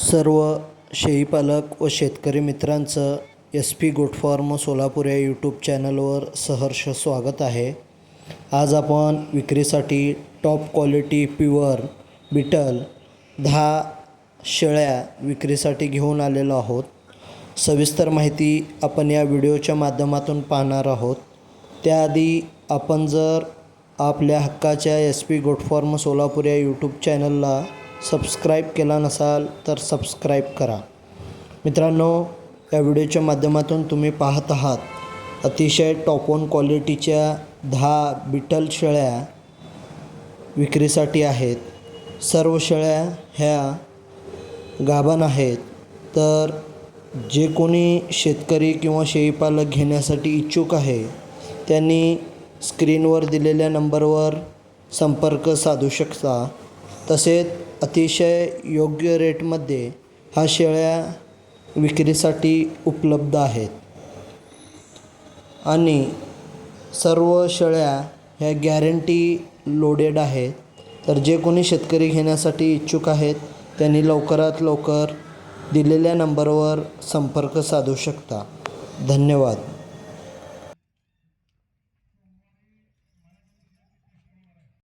सर्व शेळीपालक व शेतकरी मित्रांचं S P goat farm Solapur या यूट्यूब चॅनलवर सहर्ष स्वागत आहे. आज आपण विक्रीसाठी टॉप क्वालिटी प्युअर बिटल दहा शेळ्या विक्रीसाठी घेऊन आलेलो आहोत. सविस्तर माहिती आपण या व्हिडिओच्या माध्यमातून पाहणार आहोत. त्याआधी आपण जर आपल्या हक्काच्या S P goat farm Solapur या यूट्यूब चॅनलला सबस्क्राईब केला नसाल तर सबस्क्राईब करा. मित्रांनो या व्हिडिओच्या माध्यमातून तुम्ही पाहत आहात अतिशय टॉप ऑन क्वालिटीच्या दहा बिटल शेळ्या विक्रीसाठी आहेत. सर्व शेळ्या ह्या गाभण आहेत. तर जे कोणी शेतकरी किंवा शेळीपालक घेण्यासाठी इच्छुक आहे त्यांनी स्क्रीनवर दिलेल्या नंबरवर संपर्क साधू शकता. तसेच अतिशय योग्य रेटमध्ये हा शेळ्या विक्रीसाठी उपलब्ध आहेत. आणि सर्व शेळ्या ह्या गॅरंटी लोडेड आहेत. तर जे कोणी शेतकरी घेण्यासाठी इच्छुक आहेत त्यांनी लवकरात लवकर दिलेल्या नंबरवर संपर्क साधू शकता. धन्यवाद.